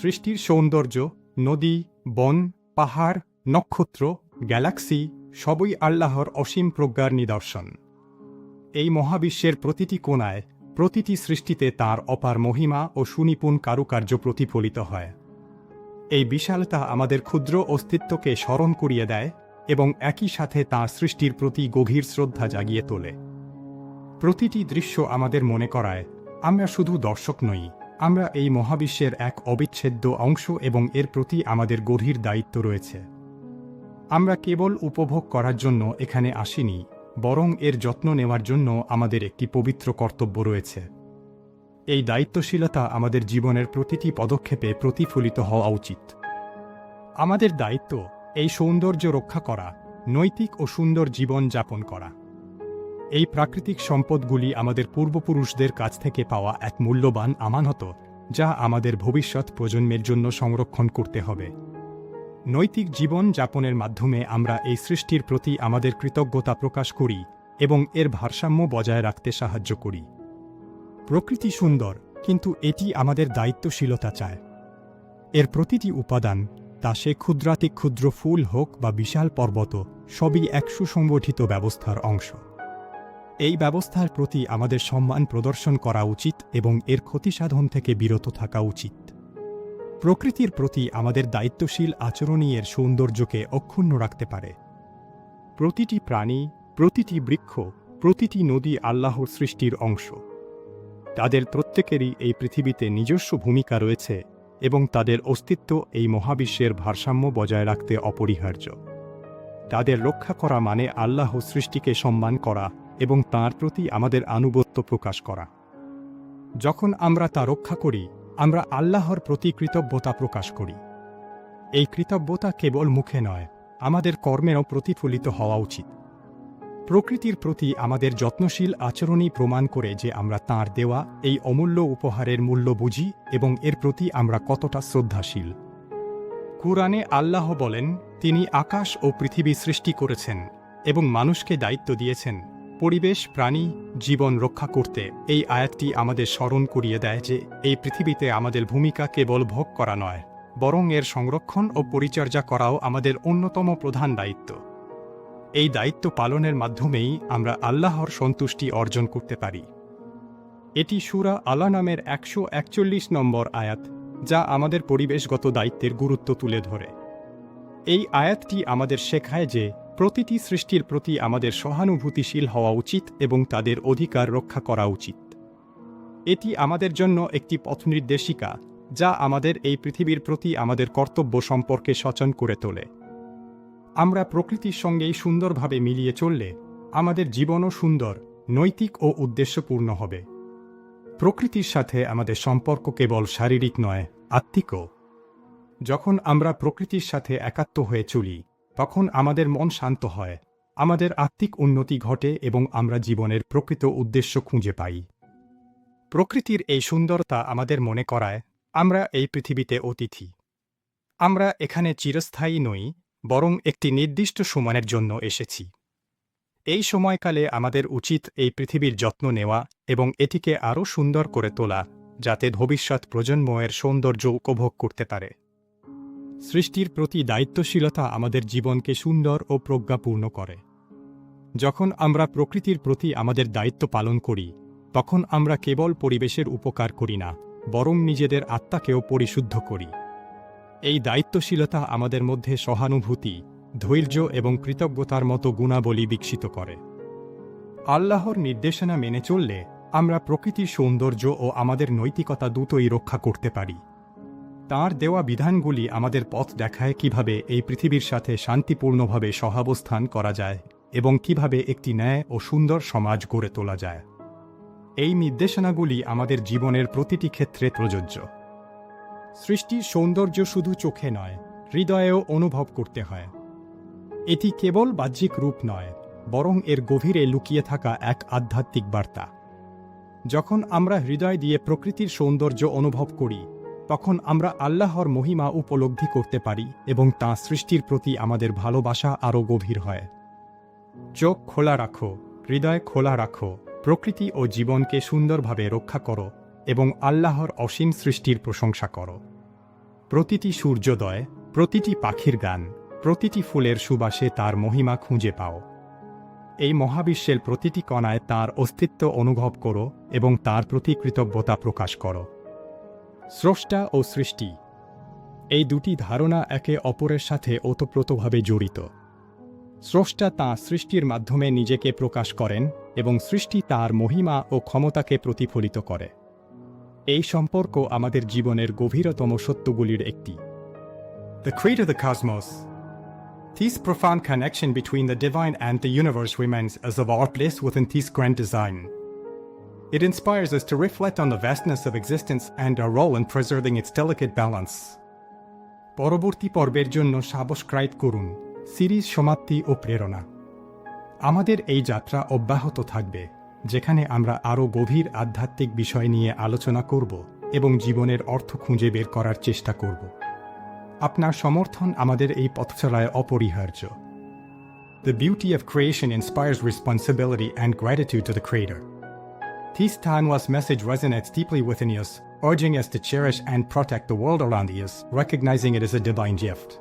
সৃষ্টির সৌন্দর্য, নদী, বন, পাহাড়, নক্ষত্র, গ্যালাক্সি, সবই আল্লাহর অসীম প্রজ্ঞার নিদর্শন। এই মহাবিশ্বের প্রতিটি কোণায়, প্রতিটি সৃষ্টিতে তার অপার মহিমা ও সুনিপুণ কারুকার্য প্রতিফলিত হয়। এই বিশালতা আমাদের ক্ষুদ্র অস্তিত্বকে স্মরণ করিয়ে দেয় এবং একই সাথে তাঁর সৃষ্টির প্রতি গভীর শ্রদ্ধা জাগিয়ে তোলে। প্রতিটি দৃশ্য আমাদের মনে করায়, আমরা শুধু দর্শক নই আমরা এই মহাবিশ্বের এক অবিচ্ছেদ্য অংশ এবং এর প্রতি আমাদের গভীর দায়িত্ব রয়েছে। আমরা কেবল উপভোগ করার জন্য এখানে আসিনি, বরং এর যত্ন নেওয়ার জন্য আমাদের একটি পবিত্র কর্তব্য রয়েছে। এই দায়িত্বশীলতা আমাদের জীবনের প্রতিটি পদক্ষেপে প্রতিফলিত হওয়া উচিত। আমাদের দায়িত্ব এই সৌন্দর্য রক্ষা করা, নৈতিক ও সুন্দর জীবন যাপন করা। এই প্রাকৃতিক সম্পদগুলি আমাদের পূর্বপুরুষদের কাছ থেকে পাওয়া এক মূল্যবান আমানত, যা আমাদের ভবিষ্যৎ প্রজন্মের জন্য সংরক্ষণ করতে হবে। নৈতিক জীবন যাপনের মাধ্যমে আমরা এই সৃষ্টির প্রতি আমাদের কৃতজ্ঞতা প্রকাশ করি এবং এর ভারসাম্য বজায় রাখতে সাহায্য করি। প্রকৃতি সুন্দর, কিন্তু এটি আমাদের দায়িত্বশীলতা চায়। এর প্রতিটি উপাদান, তা সে ক্ষুদ্রাতি ক্ষুদ্র ফুল হোক বা বিশাল পর্বত, সবই এক সুসংগঠিত ব্যবস্থার অংশ। এই ব্যবস্থার প্রতি আমাদের সম্মান প্রদর্শন করা উচিত এবং এর ক্ষতিসাধন থেকে বিরত থাকা উচিত। প্রকৃতির প্রতি আমাদের দায়িত্বশীল আচরণই এর সৌন্দর্যকে অক্ষুণ্ণ রাখতে পারে। প্রতিটি প্রাণী, প্রতিটি বৃক্ষ, প্রতিটি নদী আল্লাহর সৃষ্টির অংশ। তাদের প্রত্যেকেরই এই পৃথিবীতে নিজস্ব ভূমিকা রয়েছে এবং তাদের অস্তিত্ব এই মহাবিশ্বের ভারসাম্য বজায় রাখতে অপরিহার্য। তাদের রক্ষা করা মানে আল্লাহ সৃষ্টিকে সম্মান করা এবং তার প্রতি আমাদের আনুগত্য প্রকাশ করা। যখন আমরা তা রক্ষা করি, আমরা আল্লাহর প্রতি কৃতজ্ঞতা প্রকাশ করি। এই কৃতজ্ঞতা কেবল মুখে নয়, আমাদের কর্মেও প্রতিফলিত হওয়া উচিত। প্রকৃতির প্রতি আমাদের যত্নশীল আচরণই প্রমাণ করে যে আমরা তাঁর দেওয়া এই অমূল্য উপহারের মূল্য বুঝি এবং এর প্রতি আমরা কতটা শ্রদ্ধাশীল। কুরআনে আল্লাহ বলেন, তিনি আকাশ ও পৃথিবী সৃষ্টি করেছেন এবং মানুষকে দায়িত্ব দিয়েছেন। পরিবেশ, প্রাণী, জীবন রক্ষা করতে এই আয়াতটি আমাদের স্মরণ করিয়ে দেয় যে এই পৃথিবীতে আমাদের ভূমিকা কেবল ভোগ করা নয়, বরং এর সংরক্ষণ ও পরিচর্যা করাও আমাদের অন্যতম প্রধান দায়িত্ব। এই দায়িত্ব পালনের মাধ্যমেই আমরা আল্লাহর সন্তুষ্টি অর্জন করতে পারি। এটি সুরা আলা নামের একশো একচল্লিশ নম্বর আয়াত, যা আমাদের পরিবেশগত দায়িত্বের গুরুত্ব তুলে ধরে। এই আয়াতটি আমাদের শেখায় যে প্রতিটি সৃষ্টির প্রতি আমাদের সহানুভূতিশীল হওয়া উচিত এবং তাদের অধিকার রক্ষা করা উচিত। এটি আমাদের জন্য একটি পথনির্দেশিকা যা আমাদের এই পৃথিবীর প্রতি আমাদের কর্তব্য সম্পর্কে সচেতন করে তোলে। আমরা প্রকৃতির সঙ্গেই সুন্দরভাবে মিলিয়ে চললে আমাদের জীবনও সুন্দর, নৈতিক ও উদ্দেশ্যপূর্ণ হবে। প্রকৃতির সাথে আমাদের সম্পর্ক কেবল শারীরিক নয়, আত্মিকও। যখন আমরা প্রকৃতির সাথে একাত্ম হয়ে চলি তখন আমাদের মন শান্ত হয়। আমাদের আত্মিক উন্নতি ঘটে এবং আমরা জীবনের প্রকৃত উদ্দেশ্য খুঁজে পাই। প্রকৃতির এই সুন্দরতা আমাদের মনে করায়, আমরা এই পৃথিবীতে অতিথি। আমরা এখানে চিরস্থায়ী নই, বরং একটি নির্দিষ্ট সময়ের জন্য এসেছি। এই সময়কালে আমাদের উচিত এই পৃথিবীর যত্ন নেওয়া এবং এটিকে আরও সুন্দর করে তোলা, যাতে ভবিষ্যৎ প্রজন্মের সৌন্দর্য উপভোগ করতে পারে। সৃষ্টির প্রতি দায়িত্বশীলতা আমাদের জীবনকে সুন্দর ও প্রজ্ঞাপূর্ণ করে। যখন আমরা প্রকৃতির প্রতি আমাদের দায়িত্ব পালন করি, তখন আমরা কেবল পরিবেশের উপকার করি না, বরং নিজেদের আত্মাকেও পরিশুদ্ধ করি। এই দায়িত্বশীলতা আমাদের মধ্যে সহানুভূতি, ধৈর্য এবং কৃতজ্ঞতার মতো গুণাবলী বিকশিত করে। আল্লাহর নির্দেশনা মেনে চললে আমরা প্রকৃতির সৌন্দর্য ও আমাদের নৈতিকতা দুটোই রক্ষা করতে পারি। তাঁর দেওয়া বিধানগুলি আমাদের পথ দেখায় কীভাবে এই পৃথিবীর সাথে শান্তিপূর্ণভাবে সহাবস্থান করা যায় এবং কীভাবে একটি ন্যায় ও সুন্দর সমাজ গড়ে তোলা যায়। এই নির্দেশনাগুলি আমাদের জীবনের প্রতিটি ক্ষেত্রে প্রযোজ্য। সৃষ্টির সৌন্দর্য শুধু চোখে নয়, হৃদয়েও অনুভব করতে হয়। এটি কেবল বাহ্যিক রূপ নয়, বরং এর গভীরে লুকিয়ে থাকা এক আধ্যাত্মিক বার্তা। যখন আমরা হৃদয় দিয়ে প্রকৃতির সৌন্দর্য অনুভব করি তখন আমরা আল্লাহর মহিমা উপলব্ধি করতে পারি এবং তাঁর সৃষ্টির প্রতি আমাদের ভালোবাসা আরও গভীর হয়। চোখ খোলা রাখো, হৃদয় খোলা রাখো, প্রকৃতি ও জীবনকে সুন্দরভাবে রক্ষা করো এবং আল্লাহর অসীম সৃষ্টির প্রশংসা করো। প্রতিটি সূর্যোদয়, প্রতিটি পাখির গান, প্রতিটি ফুলের সুবাসে তার মহিমা খুঁজে পাও। এই মহাবিশ্বের প্রতিটি কণায় তার অস্তিত্ব অনুভব করো এবং তার প্রতি কৃতজ্ঞতা প্রকাশ করো। স্রষ্টা ও সৃষ্টি। এই দুটি ধারণা একে অপরের সাথে ওতপ্রোতভাবে জড়িত। স্রষ্টা তাঁর সৃষ্টির মাধ্যমে নিজেকে প্রকাশ করেন এবং সৃষ্টি তার মহিমা ও ক্ষমতাকে প্রতিফলিত করে। এই সম্পর্ক আমাদের জীবনের গভীরতম সত্যগুলির একটি। The crit of the cosmos this profound connection between the divine and the universe women's age a place with in this grand design It inspires us to reflect on the vastness of existence and our role in preserving its delicate balance. পরবর্তী পর্বের জন্য subscribe করুন series সমাপ্তি ও প্রেরণা আমাদের এই যাত্রা অব্যাহত থাকবে যেখানে আমরা আরও গভীর আধ্যাত্মিক বিষয় নিয়ে আলোচনা করব এবং জীবনের অর্থ খুঁজে বের করার চেষ্টা করব আপনার সমর্থন আমাদের এই পথচলায় অপরিহার্য The beauty of creation inspires responsibility and gratitude to the Creator. This timeless message resonates deeply within us, urging us to cherish and protect the world around us, recognizing it as a divine gift.